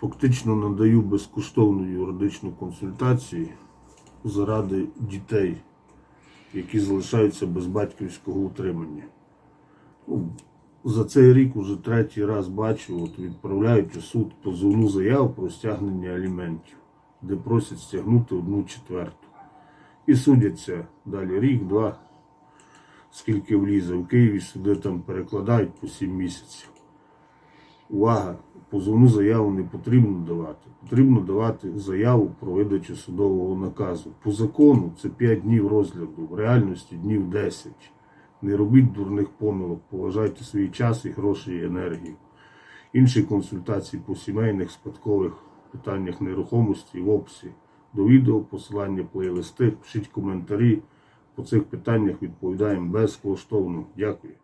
Фактично надаю безкоштовну юридичну консультацію заради дітей, які залишаються без батьківського утримання. Ну, за цей рік уже третій раз бачу, от відправляють у суд позовну заяву про стягнення аліментів, де просять стягнути одну четверту. І судяться далі рік, два, скільки влізе. В Києві суди там перекладають по сім місяців. Увага! Позовну заяву не потрібно давати. Потрібно давати заяву про видачу судового наказу. По закону це 5 днів розгляду, в реальності днів 10. Не робіть дурних помилок, поважайте свій час і гроші і енергію. Інші консультації по сімейних спадкових питаннях нерухомості в описі. До відео, посилання плейлисти, пишіть коментарі. По цих питаннях відповідаємо безкоштовно. Дякую.